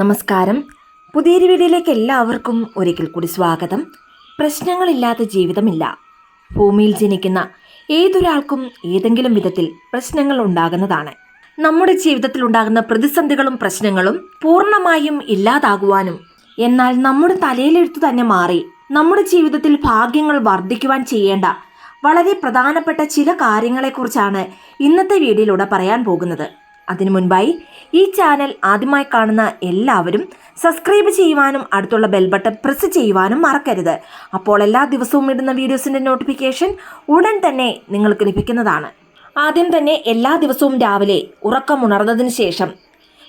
നമസ്കാരം. പുതിയൊരു വീഡിയോയിലേക്ക് എല്ലാവർക്കും ഒരിക്കൽ കൂടി സ്വാഗതം. പ്രശ്നങ്ങളില്ലാത്ത ജീവിതമില്ല. ഭൂമിയിൽ ജനിക്കുന്ന ഏതൊരാൾക്കും ഏതെങ്കിലും വിധത്തിൽ പ്രശ്നങ്ങൾ ഉണ്ടാകുന്നതാണ്. നമ്മുടെ ജീവിതത്തിൽ ഉണ്ടാകുന്ന പ്രതിസന്ധികളും പ്രശ്നങ്ങളും പൂർണമായും ഇല്ലാതാകുവാനും എന്നാൽ നമ്മുടെ തലയിലെഴുത്തു തന്നെ മാറി നമ്മുടെ ജീവിതത്തിൽ ഭാഗ്യങ്ങൾ വർദ്ധിക്കുവാൻ ചെയ്യേണ്ട വളരെ പ്രധാനപ്പെട്ട ചില കാര്യങ്ങളെക്കുറിച്ചാണ് ഇന്നത്തെ വീഡിയോയിലൂടെ പറയാൻ പോകുന്നത്. അതിനു മുൻപായി ഈ ചാനൽ ആദ്യമായി കാണുന്ന എല്ലാവരും സബ്സ്ക്രൈബ് ചെയ്യുവാനും അടുത്തുള്ള ബെൽ ബട്ടൺ പ്രസ് ചെയ്യുവാനും മറക്കരുത്. അപ്പോൾ എല്ലാ ദിവസവും ഇടുന്ന വീഡിയോസിന്റെ നോട്ടിഫിക്കേഷൻ ഉടൻ തന്നെ നിങ്ങൾക്ക് ലഭിക്കുന്നതാണ്. ആദ്യം തന്നെ എല്ലാ ദിവസവും രാവിലെ ഉറക്കമുണർന്നതിന് ശേഷം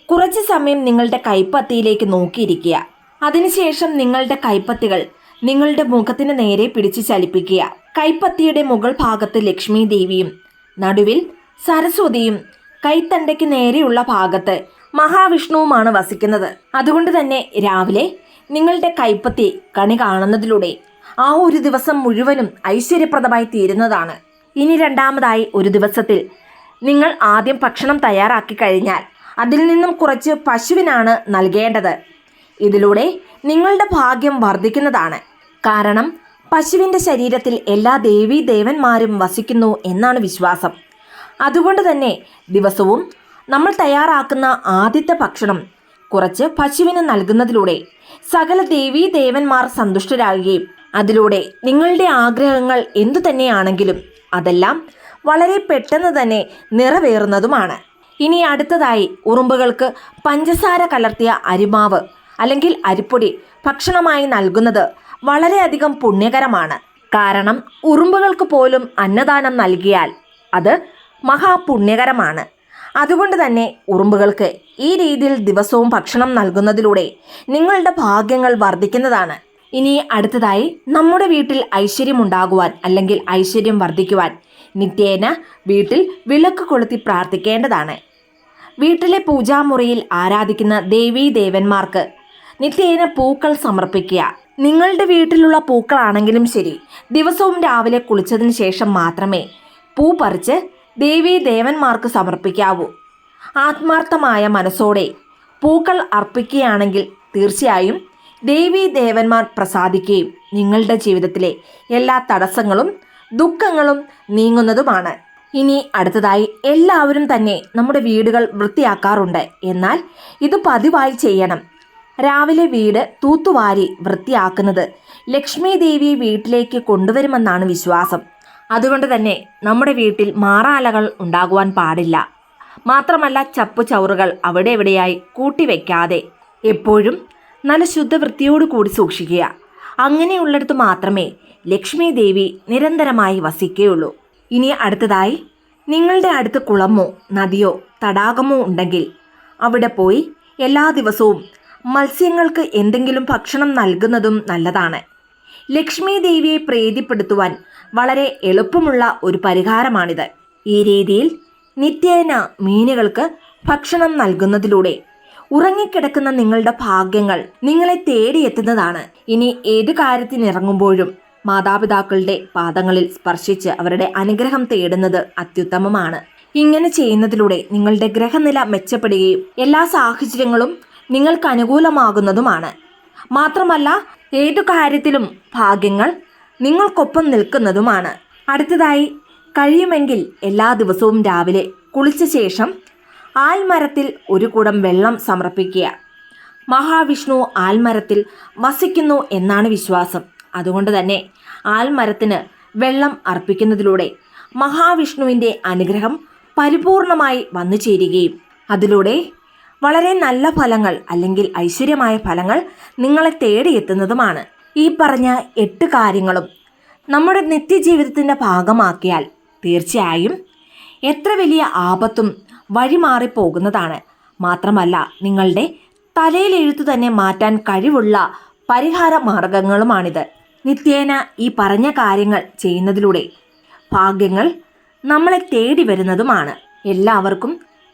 കുറച്ച് സമയം നിങ്ങളുടെ കൈപ്പത്തിയിലേക്ക് നോക്കിയിരിക്കുക. അതിനുശേഷം നിങ്ങളുടെ കൈപ്പത്തികൾ നിങ്ങളുടെ മുഖത്തിന് നേരെ പിടിച്ച് ചലിപ്പിക്കുക. കൈപ്പത്തിയുടെ മുകൾ ഭാഗത്ത് ലക്ഷ്മി ദേവിയും നടുവിൽ സരസ്വതിയും കൈത്തണ്ടയ്ക്ക് നേരെയുള്ള ഭാഗത്ത് മഹാവിഷ്ണുവുമാണ് വസിക്കുന്നത്. അതുകൊണ്ട് തന്നെ രാവിലെ നിങ്ങളുടെ കൈപ്പത്തി കണി കാണുന്നതിലൂടെ ആ ഒരു ദിവസം മുഴുവനും ഐശ്വര്യപ്രദമായി തീരുന്നതാണ്. ഇനി രണ്ടാമതായി ഒരു ദിവസത്തിൽ നിങ്ങൾ ആദ്യം ഭക്ഷണം തയ്യാറാക്കി കഴിഞ്ഞാൽ അതിൽ നിന്നും കുറച്ച് പശുവിനാണ് നൽകേണ്ടത്. ഇതിലൂടെ നിങ്ങളുടെ ഭാഗ്യം വർദ്ധിക്കുന്നതാണ്. കാരണം പശുവിന്റെ ശരീരത്തിൽ എല്ലാ ദേവീ ദേവന്മാരും വസിക്കുന്നു എന്നാണ് വിശ്വാസം. അതുകൊണ്ട് തന്നെ ദിവസവും നമ്മൾ തയ്യാറാക്കുന്ന ആദ്യത്തെ ഭക്ഷണം കുറച്ച് പശുവിന് നൽകുന്നതിലൂടെ സകല ദേവീ ദേവന്മാർ സന്തുഷ്ടരാകുകയും അതിലൂടെ നിങ്ങളുടെ ആഗ്രഹങ്ങൾ എന്തു തന്നെയാണെങ്കിലും അതെല്ലാം വളരെ പെട്ടെന്ന് തന്നെ നിറവേറുന്നതുമാണ്. ഇനി അടുത്തതായി ഉറുമ്പുകൾക്ക് പഞ്ചസാര കലർത്തിയ അരിമാവ് അല്ലെങ്കിൽ അരിപ്പൊടി ഭക്ഷണമായി നൽകുന്നത് വളരെയധികം പുണ്യകരമാണ്. കാരണം ഉറുമ്പുകൾക്ക് പോലും അന്നദാനം നൽകിയാൽ അത് മഹാപുണ്യകരമാണ്. അതുകൊണ്ട് തന്നെ ഉറുമ്പുകൾക്ക് ഈ രീതിയിൽ ദിവസവും ഭക്ഷണം നൽകുന്നതിലൂടെ നിങ്ങളുടെ ഭാഗ്യങ്ങൾ വർദ്ധിക്കുന്നതാണ്. ഇനി അടുത്തതായി നമ്മുടെ വീട്ടിൽ ഐശ്വര്യം ഉണ്ടാകുവാൻ അല്ലെങ്കിൽ ഐശ്വര്യം വർദ്ധിക്കുവാൻ നിത്യേന വീട്ടിൽ വിളക്ക് കൊളുത്തി പ്രാർത്ഥിക്കേണ്ടതാണ്. വീട്ടിലെ പൂജാമുറിയിൽ ആരാധിക്കുന്ന ദേവീ ദേവന്മാർക്ക് നിത്യേന പൂക്കൾ സമർപ്പിക്കുക. നിങ്ങളുടെ വീട്ടിലുള്ള പൂക്കളാണെങ്കിലും ശരി ദിവസവും രാവിലെ കുളിച്ചതിന് ശേഷം മാത്രമേ പൂ പറിച്ച് ദേവീ ദേവന്മാർക്ക് സമർപ്പിക്കാവൂ. ആത്മാർത്ഥമായ മനസ്സോടെ പൂക്കൾ അർപ്പിക്കുകയാണെങ്കിൽ തീർച്ചയായും ദേവീ ദേവന്മാർ പ്രസാദിക്കുകയും നിങ്ങളുടെ ജീവിതത്തിലെ എല്ലാ തടസ്സങ്ങളും ദുഃഖങ്ങളും നീങ്ങുന്നതുമാണ്. ഇനി അടുത്തതായി എല്ലാവരും തന്നെ നമ്മുടെ വീടുകൾ വൃത്തിയാക്കാറുണ്ട്. എന്നാൽ ഇത് പതിവായി ചെയ്യണം. രാവിലെ വീട് തൂത്തുവാരി വൃത്തിയാക്കുന്നത് ലക്ഷ്മി ദേവിയെ വീട്ടിലേക്ക് കൊണ്ടുവരുമെന്നാണ് വിശ്വാസം. അതുകൊണ്ട് തന്നെ നമ്മുടെ വീട്ടിൽ മാറാലകൾ ഉണ്ടാകുവാൻ പാടില്ല. മാത്രമല്ല ചപ്പു ചവറുകൾ അവിടെ എവിടെയായി കൂട്ടിവെക്കാതെ എപ്പോഴും നല്ല ശുദ്ധവൃത്തിയോടു കൂടി സൂക്ഷിക്കുക. അങ്ങനെയുള്ളിടത്ത് മാത്രമേ ലക്ഷ്മി ദേവി നിരന്തരമായി വസിക്കുകയുള്ളൂ. ഇനി അടുത്തതായി നിങ്ങളുടെ അടുത്ത് കുളമോ നദിയോ തടാകമോ ഉണ്ടെങ്കിൽ അവിടെ പോയി എല്ലാ ദിവസവും മത്സ്യങ്ങൾക്ക് എന്തെങ്കിലും ഭക്ഷണം നൽകുന്നതും നല്ലതാണ്. ലക്ഷ്മി ദേവിയെ പ്രീതിപ്പെടുത്തുവാൻ വളരെ എളുപ്പമുള്ള ഒരു പരിഹാരമാണിത്. ഈ രീതിയിൽ നിത്യേന മീനുകൾക്ക് ഭക്ഷണം നൽകുന്നതിലൂടെ ഉറങ്ങിക്കിടക്കുന്ന നിങ്ങളുടെ ഭാഗ്യങ്ങൾ നിങ്ങളെ തേടിയെത്തുന്നതാണ്. ഇനി ഏത് കാര്യത്തിനിറങ്ങുമ്പോഴും മാതാപിതാക്കളുടെ പാദങ്ങളിൽ സ്പർശിച്ച് അവരുടെ അനുഗ്രഹം തേടുന്നത് അത്യുത്തമമാണ്. ഇങ്ങനെ ചെയ്യുന്നതിലൂടെ നിങ്ങളുടെ ഗ്രഹനില മെച്ചപ്പെടുകയും എല്ലാ സാഹചര്യങ്ങളും നിങ്ങൾക്ക് അനുകൂലമാകുന്നതുമാണ്. മാത്രമല്ല ഏതു കാര്യത്തിലും ഭാഗ്യങ്ങൾ നിങ്ങൾക്കൊപ്പം നിൽക്കുന്നതുമാണ്. അടുത്തതായി കഴിയുമെങ്കിൽ എല്ലാ ദിവസവും രാവിലെ കുളിച്ച ശേഷം ആൽമരത്തിൽ ഒരു കുടം വെള്ളം സമർപ്പിക്കുക. മഹാവിഷ്ണു ആൽമരത്തിൽ വസിക്കുന്നു എന്നാണ് വിശ്വാസം. അതുകൊണ്ട് തന്നെ ആൽമരത്തിന് വെള്ളം അർപ്പിക്കുന്നതിലൂടെ മഹാവിഷ്ണുവിന്റെ അനുഗ്രഹം പരിപൂർണമായി വന്നു ചേരുകയും അതിലൂടെ വളരെ നല്ല ഫലങ്ങൾ അല്ലെങ്കിൽ ഐശ്വര്യമായ ഫലങ്ങൾ നിങ്ങളെ തേടിയെത്തുന്നതുമാണ് ഈ പറഞ്ഞ എട്ട് കാര്യങ്ങളും നമ്മുടെ നിത്യജീവിതത്തിന്റെ ഭാഗമാക്കിയാൽ തീർച്ചയായും എത്ര വലിയ ആപത്തും വഴിമാറിപ്പോകുന്നതാണ്. മാത്രമല്ല നിങ്ങളുടെ തലയിൽ എഴുത്തു തന്നെ മാറ്റാൻ കഴിവുള്ള പരിഹാര മാർഗങ്ങളുമാണിത്. നിത്യേന ഈ പറഞ്ഞ കാര്യങ്ങൾ ചെയ്യുന്നതിലൂടെ ഭാഗ്യങ്ങൾ നമ്മളെ തേടി വരുന്നതുമാണ്. എല്ലാവർക്കും